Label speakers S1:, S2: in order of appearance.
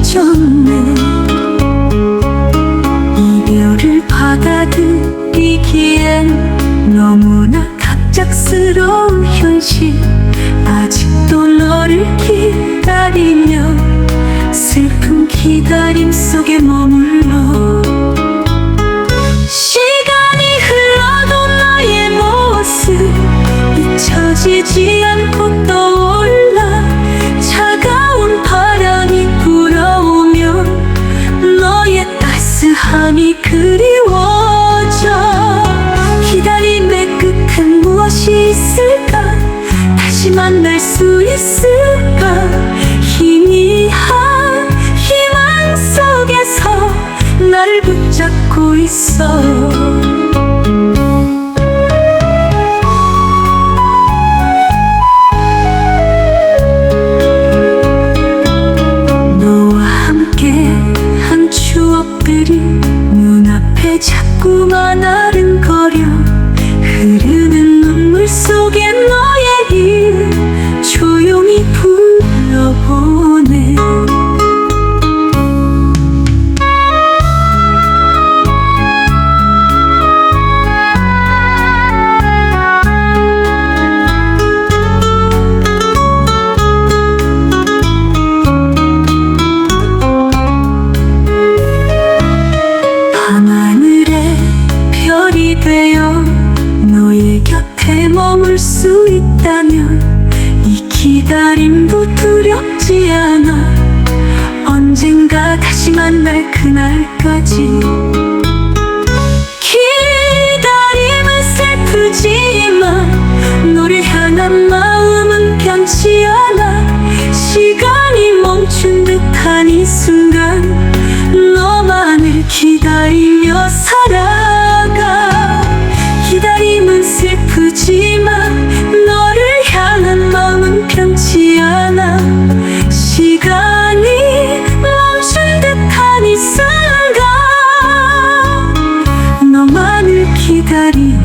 S1: 무너졌네. 이별을 받아들이기엔 너무나 갑작스러운 현실. 아직도 너를 기 속에 머물러. 시간이 흘러도 너의 모습 잊혀지지 않고 떠올라. 차가운 바람이 불어오면 너의 따스함이 그리워져. 기다림의 끝엔 무엇이 있을까? 다시 만날 수 있을까 너와 함께 한 추억들이 눈앞에 자꾸만 아른거려. 흐르는 눈물 속에 너의 이름 기다림도 두렵지 않아. 언젠가 다시 만날 그날까지. 기다림은 슬프지만 너를 향한 마음은 변치 않아. 시간이 멈춘 듯한 이 순간 너만을 기다리며 살아 듯